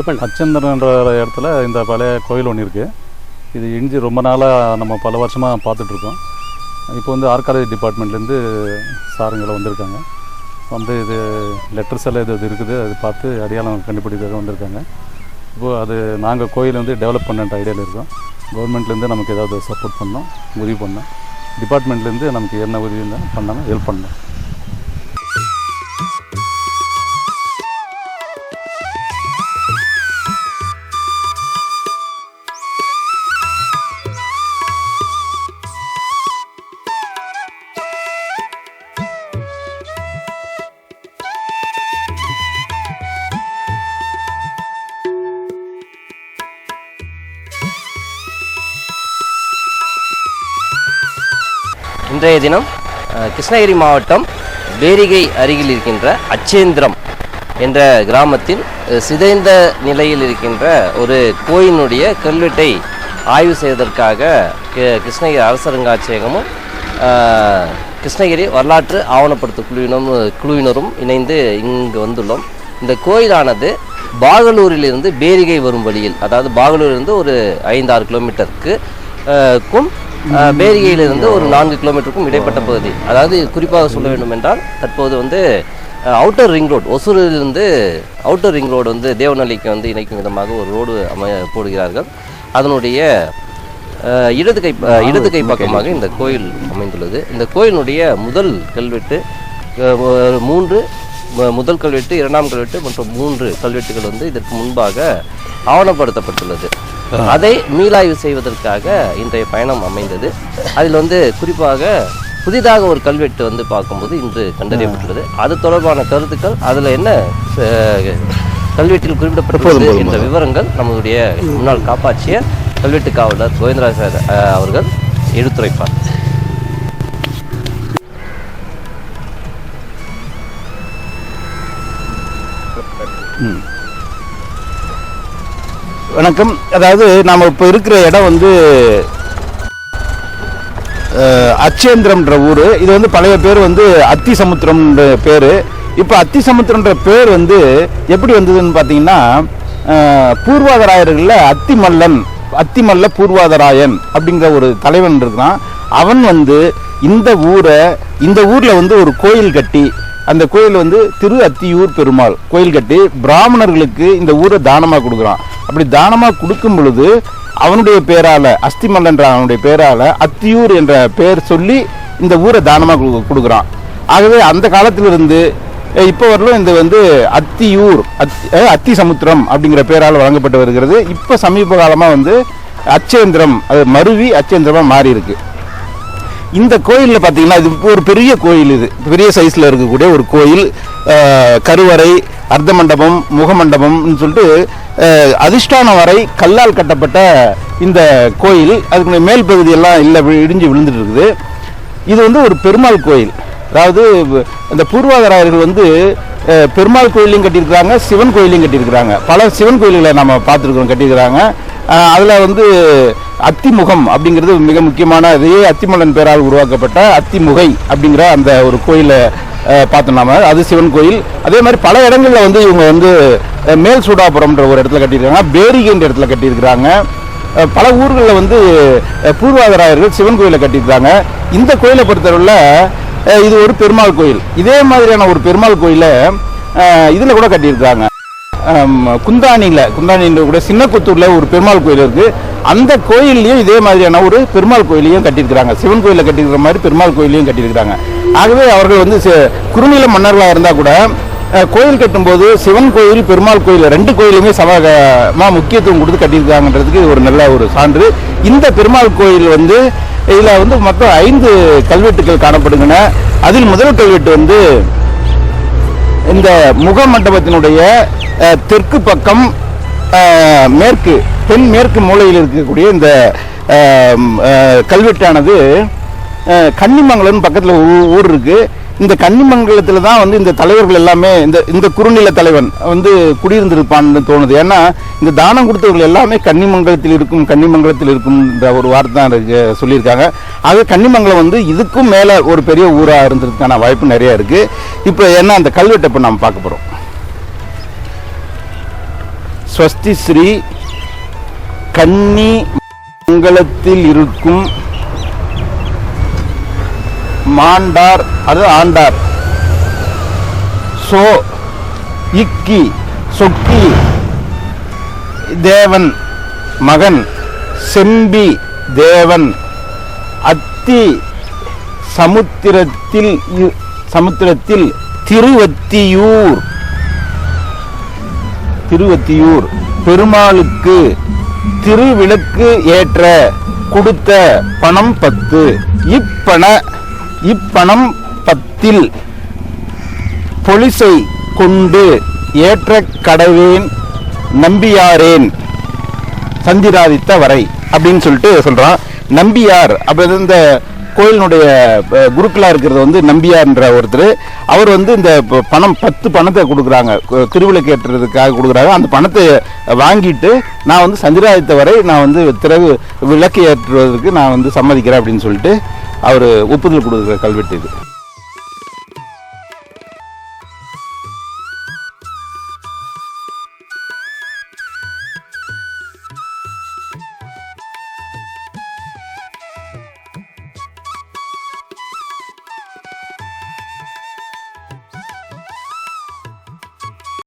செப்பன். அச்சந்தரன்ற இடத்துல இந்த பழைய கோயில் ஒன்று இருக்குது இது இஞ்சி ரொம்ப நாளாக நம்ம பல வருஷமாக பார்த்துட்ருக்கோம். இப்போ வந்து ஆர்காலஜி டிபார்ட்மெண்ட்லேருந்து சாருங்களை வந்திருக்காங்க. வந்து இது லெட்டர்ஸ் எல்லாம் இது இருக்குது. அது பார்த்து அடையாளம் கண்டுபிடிக்காக வந்திருக்காங்க. இப்போது அது நாங்கள் கோயில் வந்து டெவலப் பண்ணுற ஐடியாவில் இருக்கோம். கவர்மெண்ட்லேருந்து நமக்கு ஏதாவது சப்போர்ட் பண்ணோம் உதவி பண்ணோம். டிபார்ட்மெண்ட்லேருந்து நமக்கு என்ன உதவி இருந்தால் பண்ணாமல் ஹெல்ப் பண்ணோம். இன்றைய தினம் கிருஷ்ணகிரி மாவட்டம் பேரிகை அருகில் இருக்கின்ற அச்சேந்திரம் என்ற கிராமத்தில் சிதைந்த நிலையில் இருக்கின்ற ஒரு கோயிலினுடைய கல்வெட்டை ஆய்வு செய்வதற்காக கிருஷ்ணகிரி அரசருங்காட்சியகமும் கிருஷ்ணகிரி வரலாற்று ஆவணப்படுத்தும் குழுவினரும் குழுவினரும் இணைந்து இங்கு வந்துள்ளோம். இந்த கோயிலானது பாகலூரிலிருந்து பேரிகை வரும் வழியில் அதாவது பாகலூரிலிருந்து ஒரு ஐந்தாறு கிலோமீட்டருக்கு க்கும் பேரிகையிலிருந்து ஒரு நான்கு கிலோமீட்டருக்கும் இடைப்பட்ட பகுதி. அதாவது குறிப்பாக சொல்ல வேண்டும் என்றால் தற்போது வந்து அவுட்டர் ரிங் ரோடு ஒசூரிலிருந்து அவுட்டர் ரிங் ரோடு வந்து தேவநல்லிக்கு வந்து இணைக்கும் விதமாக ஒரு ரோடு அமைய போடுகிறார்கள். அதனுடைய இடது கை இடது கை பக்கமாக இந்த கோயில் அமைந்துள்ளது. இந்த கோயிலுடைய முதல் கல்வெட்டு மூன்று முதல் கல்வெட்டு இரண்டாம் கல்வெட்டு மற்றும் மூன்று கல்வெட்டுகள் வந்து இதற்கு முன்பாக ஆவணப்படுத்தப்பட்டுள்ளது. அதை மீளாய்வு செய்வதற்காக இன்றைய பயணம் அமைந்தது. அதில் வந்து குறிப்பாக புதிதாக ஒரு கல்வெட்டு வந்து பார்க்கும்போது இன்று கண்டறியப்பட்டுள்ளது. அது தொடர்பான கருத்துக்கள் அதில் என்ன கல்வெட்டில் குறிப்பிடப்பட்டுள்ளது என்ற விவரங்கள் நம்மளுடைய முன்னாள் காப்பாற்றிய கல்வெட்டு காவலர் கோவிந்தராஜ் அவர்கள் எடுத்துரைப்பார். வணக்கம். அதாவது நாம் இப்போ இருக்கிற இடம் வந்து அச்சேந்திரம்ன்ற ஊர். இது வந்து பழைய பேர் வந்து அத்தி சமுத்திரம்ன்ற பேர். இப்போ அத்தி சமுத்திரம்ன்ற பேர் வந்து எப்படி வந்ததுன்னு பார்த்தீங்கன்னா பூர்வாதராயர்களில் அத்திமல்லன் அத்திமல்ல பூர்வாதராயன் அப்படிங்கிற ஒரு தலைவன் இருக்கிறான். அவன் வந்து இந்த ஊரை இந்த ஊரில் வந்து ஒரு கோயில் கட்டி அந்த கோயில் வந்து திரு அத்தியூர் பெருமாள் கோயில் கட்டி பிராமணர்களுக்கு இந்த ஊரை தானமாக கொடுக்குறான். அப்படி தானமாக கொடுக்கும் பொழுது அவனுடைய பேரால அஸ்திமல்லன்ற அவனுடைய பேரால அத்தியூர் என்ற பெயர் சொல்லி இந்த ஊரை தானமாக கொடுக்குறான். ஆகவே அந்த காலத்திலிருந்து இப்போ வரலும் இந்த வந்து அத்தியூர் அத்தி அத்தி சமுத்திரம் அப்படிங்கிற பேரால் வழங்கப்பட்டு வருகிறது. இப்போ சமீப காலமாக வந்து அச்சேந்திரம் அது மருவி அச்சேந்திரமாக மாறி இருக்குது இந்த கோயிலில் பார்த்தீங்கன்னா இது ஒரு பெரிய கோயில் இது. பெரிய சைஸில் இருக்கக்கூடிய ஒரு கோயில். கருவறை அர்த்த மண்டபம் முகமண்டபம்னு சொல்லிட்டு அதிர்ஷ்டானம் வரை கல்லால் கட்டப்பட்ட இந்த கோயில். அதுக்கு மேல் பகுதியெல்லாம் இல்லை இடிஞ்சு விழுந்துட்டு இருக்குது இது வந்து ஒரு பெருமாள் கோயில். அதாவது இந்த பூர்வாதராயர்கள் வந்து பெருமாள் கோயிலையும் கட்டியிருக்கிறாங்க சிவன் கோயிலையும் கட்டியிருக்கிறாங்க. பல சிவன் கோயில்களை நம்ம பார்த்துருக்கோம் கட்டியிருக்கிறாங்க. அதில் வந்து அத்திமுகம் அப்படிங்கிறது மிக முக்கியமான இதே அத்திமலன் பேரால் உருவாக்கப்பட்ட அத்திமுகை அப்படிங்கிற அந்த ஒரு கோயிலை அஹ், பார்த்தோம் நாம. அது சிவன் கோயில். அதே மாதிரி பல இடங்களில் வந்து இவங்க வந்து மேல் சூடாபுரம்ன்ற ஒரு இடத்துல கட்டியிருக்காங்க பேரிகைன்ற இடத்துல கட்டியிருக்கிறாங்க. பல ஊர்களில் வந்து பூர்வாதராயர்கள் சிவன் கோயிலை கட்டியிருக்காங்க. இந்த கோயிலை பொறுத்தவரையில் இது ஒரு பெருமாள் கோயில். இதே மாதிரியான ஒரு பெருமாள் கோயிலை இதில் கூட கட்டியிருக்காங்க குந்தானியில் குந்தானின்ற கூட சின்ன குத்தூரில் ஒரு பெருமாள் கோயில் இருக்கு. அந்த கோயில்லையும் இதே மாதிரியான ஒரு பெருமாள் கோயிலையும் கட்டியிருக்கிறாங்க. சிவன் கோயிலில் கட்டியிருக்கிற மாதிரி பெருமாள் கோயிலையும் கட்டியிருக்கிறாங்க. ஆகவே அவர்கள் வந்து குறுநில மன்னர்களாக இருந்தால் கூட கோயில் கட்டும்போது சிவன் கோயில் பெருமாள் கோயில் ரெண்டு கோயிலுமே சமமா முக்கியத்துவம் கொடுத்து கட்டியிருக்காங்கன்றதுக்கு ஒரு நல்ல ஒரு சான்று. இந்த பெருமாள் கோயில் வந்து இதில் வந்து மொத்தம் ஐந்து கல்வெட்டுகள் காணப்படுகின்றன. அதில் முதல் கல்வெட்டு வந்து இந்த முக மண்டபத்தினுடைய தெற்கு பக்கம் மேற்கு தென் மேற்கு மூலையில் இருக்கக்கூடிய இந்த கல்வெட்டானது கன்னிமங்கலம் கன்னிமங்கலம்னு பக்கத்தில் ஊர் இருக்கு. இந்த கன்னிமங்கலத்தில் தான் வந்து இந்த தலைவர்கள் எல்லாமே இந்த இந்த குறுநில தலைவன் வந்து குடியிருந்திருப்பான்னு தோணுது. ஏன்னா இந்த தானம் கொடுத்தவர்கள் எல்லாமே கன்னிமங்கலத்தில் இருக்கும் கன்னிமங்கலத்தில் இருக்கும்ன்ற ஒரு வார்த்தை தான் இருக்கு சொல்லியிருக்காங்க. ஆக கன்னிமங்கலம் வந்து இதுக்கும் மேலே ஒரு பெரிய ஊராக இருந்ததுக்கான வாய்ப்பு நிறைய இருக்குது இப்போ என்ன அந்த கல்வெட்டை இப்போ நம்ம பார்க்க போகிறோம் ஸ்வஸ்தி ஸ்ரீ கன்னி மங்கலத்தில் இருக்கும் மாண்டார் அது ஆண்டார். சோ இக்கி சொக்கி தேவன் மகன் செம்பி தேவன். அத்தி சமுத்திரத்தில் சமுத்திரத்தில் திருவத்தியூர். திருவத்தியூர் பெருமாளுக்கு திருவிளக்கு ஏற்ற கொடுத்த பணம் பத்து. இப்பண இப்பணம் பத்தில் பொலிசை கொண்டு ஏற்ற கடவேன் நம்பியாரேன் சந்திராதித்த வரை அப்படின்னு சொல்லிட்டு சொல்றான். நம்பியார் அப்படி இந்த கோயிலினுடைய குருக்களாக இருக்கிறது வந்து நம்பியார்ன்ற ஒருத்தர். அவர் வந்து இந்த ப- பணம் பத்து பணத்தை கொடுக்குறாங்க. கு- திருவிளக்கு ஏற்றுறதுக்காக கொடுக்குறாங்க. அந்த பணத்தை வாங்கிட்டு நான் வந்து சந்திராதித்த வரை நான் வந்து திறகு விளக்கு ஏற்றுவதற்கு நான் வந்து சம்மதிக்கிறேன் அப்படின்னு சொல்லிட்டு அவர் ஒப்புதல் கொடுக்குற கல்வெட்டு இது.